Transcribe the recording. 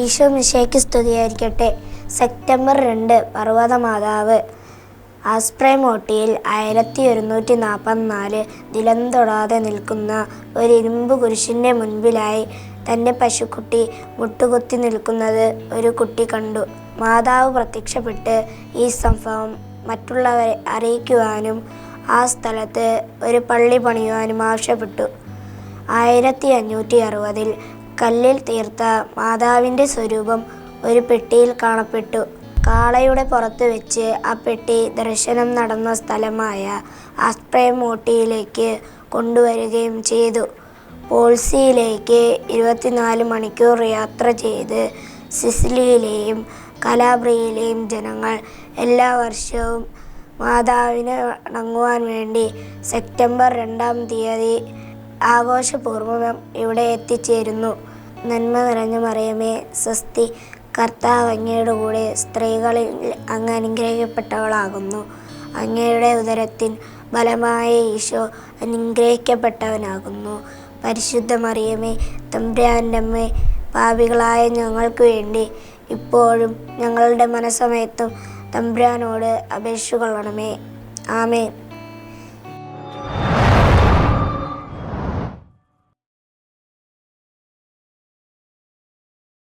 ഈശോ മിശയ്ക്ക് സ്തുതിയായിരിക്കട്ടെ. സെപ്റ്റംബർ രണ്ട് പർവതമാതാവ് ആസ്പ്രൈമോട്ടിയിൽ ആയിരത്തി ഒരുന്നൂറ്റി നാൽപ്പത്തിനാല് നിലം തൊടാതെ നിൽക്കുന്ന ഒരു ഇരുമ്പ് കുരിശിന്റെ മുൻപിലായി തന്റെ പശുക്കുട്ടി മുട്ടുകുത്തി നിൽക്കുന്നത് ഒരു കുട്ടി കണ്ടു. മാതാവ് പ്രത്യക്ഷപ്പെട്ട് ഈ സംഭവം മറ്റുള്ളവരെ അറിയിക്കുവാനും ആ സ്ഥലത്ത് ഒരു പള്ളി പണിയുവാനും ആവശ്യപ്പെട്ടു. ആയിരത്തി അഞ്ഞൂറ്റി അറുപതിൽ കല്ലിൽ തീർത്ത മാതാവിന്റെ സ്വരൂപം ഒരു പെട്ടിയിൽ കാണപ്പെട്ടു. കാളയുടെ പുറത്ത് വെച്ച് ആ പെട്ടി ദർശനം നടന്ന സ്ഥലമായ ആസ്പ്രയമോട്ടിയിലേക്ക് കൊണ്ടുവരികയും ചെയ്തു. പോൾസിയിലേക്ക് ഇരുപത്തിനാല് മണിക്കൂർ യാത്ര ചെയ്ത് സിസിലിയിലെയും കലാബ്രിയിലെയും ജനങ്ങൾ എല്ലാ വർഷവും മാതാവിനെ വണങ്ങുവാൻ വേണ്ടി സെപ്റ്റംബർ രണ്ടാം തീയതി ആഘോഷപൂർവം ഇവിടെ എത്തിച്ചേരുന്നു. നന്മ നിറഞ്ഞ മറിയമേ സ്വസ്തി. കർത്താവ് അങ്ങയുടെ കൂടെ സ്ത്രീകളിൽ അങ്ങ് അനുഗ്രഹിക്കപ്പെട്ടവളാകുന്നു. അങ്ങയുടെ ഉദരത്തിൻ ബലമായ ഈശോ അനുഗ്രഹിക്കപ്പെട്ടവനാകുന്നു. പരിശുദ്ധ മറിയമേ തമ്പുരാന്റെ പാപികളായ ഞങ്ങൾക്ക് വേണ്ടി ഇപ്പോഴും ഞങ്ങളുടെ മനസ്സമയത്തും തമ്പുരാനോട് കൊള്ളണമേ. ആമേൻ.